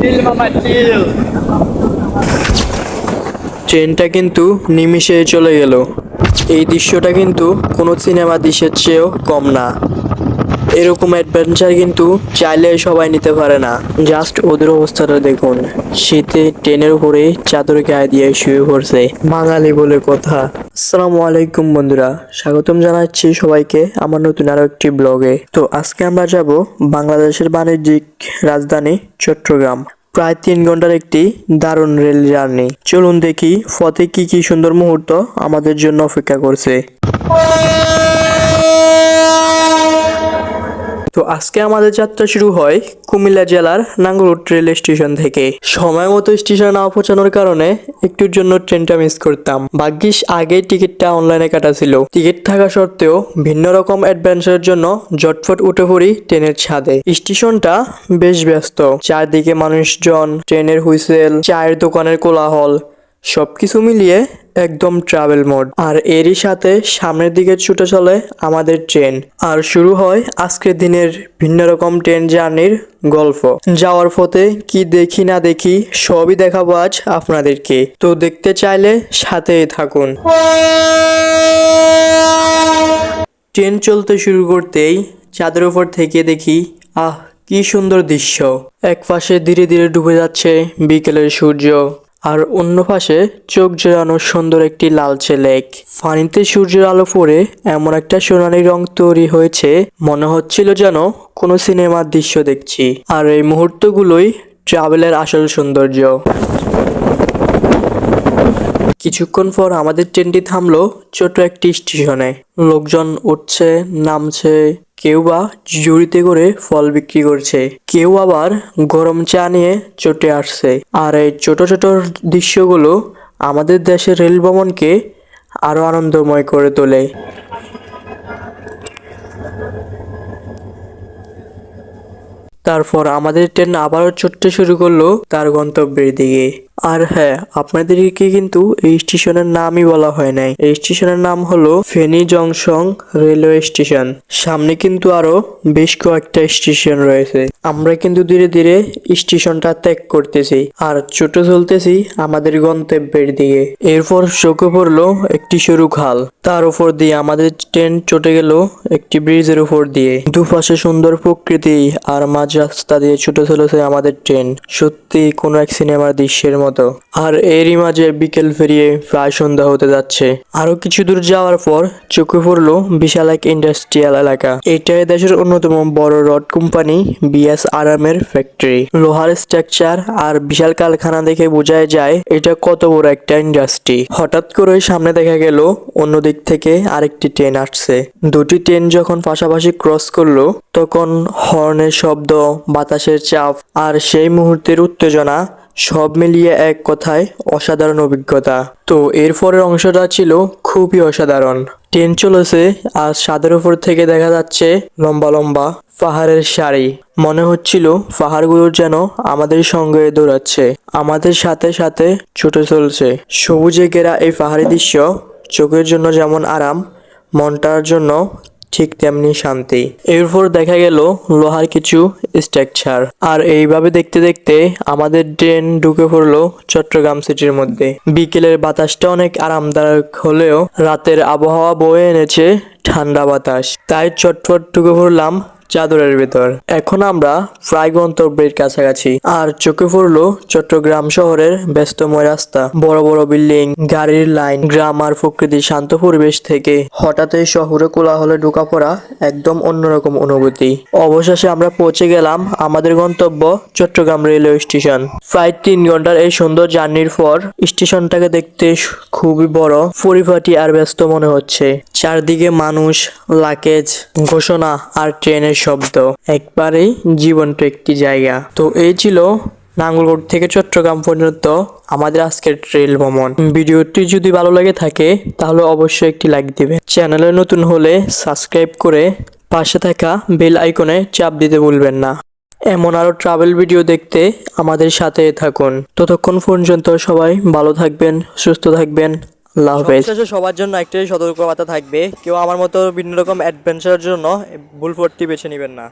চিল ট্রেনটা কিন্তু নিমিষে চলে গেল। এই দৃশ্যটা কিন্তু কোনো সিনেমা দৃশ্যের চেয়েও কম না। এরকম অ্যাডভেঞ্চার কিন্তু চাইলে সবাই নিতে পারে না। জাস্ট ওদের অবস্থাটা দেখুন। শীতে ট্রেনের উপরে চাদর গায়ে দিয়ে শুয়ে পড়ছে। বাঙালি বলে কথা। আসসালামু আলাইকুম বন্ধুরা। স্বাগতম জানাচ্ছি সবাইকে আমার নতুন আরও একটি ব্লগে। তো আজকে আমরা যাব বাংলাদেশের বাণিজ্যিক রাজধানী চট্টগ্রাম। প্রায় তিন ঘণ্টার একটি দারুণ রেল জার্নি। চলুন দেখি ফতে কি কি সুন্দর মুহূর্ত আমাদের জন্য অপেক্ষা করছে। তো আজকে আমাদের যাত্রা শুরু হয় কুমিল্লা জেলার নাঙ্গলুট রেল স্টেশন থেকে। সময় মতো স্টেশন না পৌঁছানোর কারণে একটুর জন্য ট্রেনটা মিস করতাম। ভাগ্যিস আগে টিকিটটা অনলাইনে কাটা ছিল। টিকিট থাকা সত্ত্বেও ভিন্ন রকম অ্যাডভেঞ্চারের জন্য জটফট উঠে পড়ি ট্রেনের ছাদে। স্টেশনটা বেশ ব্যস্ত। চারদিকে মানুষজন, ট্রেনের হুইসেল, চায়ের দোকানের কোলাহল সবকিছু মিলিয়ে একদম ট্রাভেল মোড আর এরই সাথে সামনের দিকে ছুটে চলে আমাদের ট্রেন আর শুরু হয় আজকের দিনের ভিন্ন রকম ট্রেন জার্নির গল্প। যাওয়ার পথে কি দেখি না দেখি সবই দেখাবো আজ আপনাদেরকে। তো দেখতে চাইলে সাথেই থাকুন। ট্রেন চলতে শুরু করতেই চাঁদের উপর থেকে দেখি, আহ, কি সুন্দর দৃশ্য। এক পাশে ধীরে ধীরে ডুবে যাচ্ছে বিকেলের সূর্য। আর অন্য পাশে চোখ জোড়ানো সুন্দর একটি লালচে লেক। পানিতে সূর্যের আলো পড়ে এমন একটা সোনালি রং তৈরি হয়েছে, মনে হচ্ছিল যেন কোনো সিনেমার দৃশ্য দেখছি। আর এই মুহূর্তগুলোই ট্রাভেলের আসল সৌন্দর্য। কিছুক্ষণ পর আমাদের ট্রেনটি থামলো ছোট একটি স্টেশনে। লোকজন উঠছে, নামছে কেউ বা জুড়িতে করে ফল বিক্রি করছে। কেউ আবার গরম চা নিয়ে চটে আসছে। আর এই ছোট ছোট দৃশ্যগুলো আমাদের দেশের রেল ভ্রমণকে আরও আনন্দময় করে তোলে। তারপর আমাদের ট্রেন আবারও ছুটতে শুরু করল তার গন্তব্যের দিকে। আর হ্যাঁ আপনাদেরকে কিন্তু এই স্টেশনের নামই বলা হয় নাই। এই স্টেশনের নাম হলো ফেনী জংশন রেলওয়ে স্টেশন। সামনে কিন্তু আরও বেশ কয়েকটা স্টেশন রয়েছে। আমরা কিন্তু ধীরে ধীরে স্টেশনটা ত্যাগ করতেছি আর ছোট চলতেছি আমাদের গন্তব্যের দিকে। এরপর চোখে পড়ল একটি সরু খাল। তার উপর দিয়ে আমাদের ট্রেন চটে গেল একটি ব্রিজের উপর দিয়ে। দুপাশে সুন্দর প্রকৃতি আর মাঝ রাস্তা দিয়ে ছুটে চলেছে আমাদের ট্রেন। সত্যি কোনো এক সিনেমার দৃশ্যের মতো আর এরই মাঝে বিকেল ফেরিয়ে প্রায় সন্ধ্যা হতে যাচ্ছে। আরও কিছু দূর যাওয়ার পর চোখে পড়ল বিশাল এক ইন্ডাস্ট্রিয়াল এলাকা। এটাই দেশের অন্যতম বড় রড কোম্পানি বিএস আরামের ফ্যাক্টরি। লোহার স্ট্রাকচার আর বিশাল কারখানা দেখে বোঝাই যায় এটা কত বড় একটা ইন্ডাস্ট্রি। হঠাৎ করে সামনে দেখা গেল অন্য দিক থেকে আরেকটি ট্রেন আসছে। দুটি ট্রেন যখন পাশাপাশি ক্রস করল, তখন হর্নের শব্দ, বাতাসের চাপ আর সেই মুহূর্তের উত্তেজনা সব মিলিয়ে এক কথায় অসাধারণ অভিজ্ঞতা। তো এরপরের অংশটা ছিল খুবই অসাধারণ। ট্রেন চলেছে, আর ছাদের উপর থেকে দেখা যাচ্ছে লম্বা লম্বা পাহাড়ের সারি। মনে হচ্ছিল পাহাড়গুলোর যেন আমাদের সঙ্গে দৌড়াচ্ছে, আমাদের সাথে সাথে ছুটে চলছে। সবুজে ঘেরা এই পাহাড়ি দৃশ্য চোখের জন্য যেমন আরাম, মনটার জন্য ঠিক তেমনি শান্তি। এরপর দেখা গেল লোহার কিছু স্ট্রাকচার। আর এইভাবে দেখতে দেখতে আমাদের ট্রেন ঢুকে পড়ল চট্টগ্রাম সিটির মধ্যে। বিকেলের বাতাসটা অনেক আরামদায়ক হলেও রাতের আবহাওয়া বয়ে এনেছে ঠান্ডা বাতাস। তাই চটপট ঢুকে পড়লাম চাদরের ভেতর। এখন আমরা প্রায় গন্তব্যের কাছাকাছি। আর চোখে পড়ল চট্টগ্রাম শহরের ব্যস্তময় রাস্তা। বড় বড় বিল্ডিং, গাড়ির লাইন, গ্রাম আর প্রকৃতির শান্ত পরিবেশ থেকে হঠাৎ এই শহরে কোলাহলে ঢোকা পড়া একদম অন্যরকম অনুভূতি। অবশেষে আমরা পৌঁছে গেলাম আমাদের গন্তব্য চট্টগ্রাম রেলওয়ে স্টেশন। প্রায় তিন ঘণ্টার এই সুন্দর জার্নির পর স্টেশনটাকে দেখতে খুবই বড়, পরিপাটি আর ব্যস্ত মনে হচ্ছে। চারদিকে মানুষ লাকেজ ঘোষণা আর ট্রেনের শব্দ। একবারেই জীবন্ত একটি জায়গা। তো এই ছিল নাঙ্গলকোট থেকে চট্টগ্রাম পর্যন্ত আমাদের আজকের ট্রেল ভ্রমণ। ভিডিওটি যদি ভালো লাগে থাকে, তাহলে অবশ্যই একটি লাইক দিবেন। চ্যানেলে নতুন হলে সাবস্ক্রাইব করে পাশে থাকা বেল আইকনে চাপ দিতে ভুলবেন না। এমন আরও ট্রাভেল ভিডিও দেখতে আমাদের সাথে থাকুন। ততক্ষণ পর্যন্ত সবাই ভালো থাকবেন, সুস্থ থাকবেন। আল্লাহ হাফেজ সবার জন্য একটাই সতর্কবার্তা থাকবে। কেউ আমার মতো বিভিন্ন রকম অ্যাডভেঞ্চারের জন্য ভুল পথটি বেছে নেবেন না।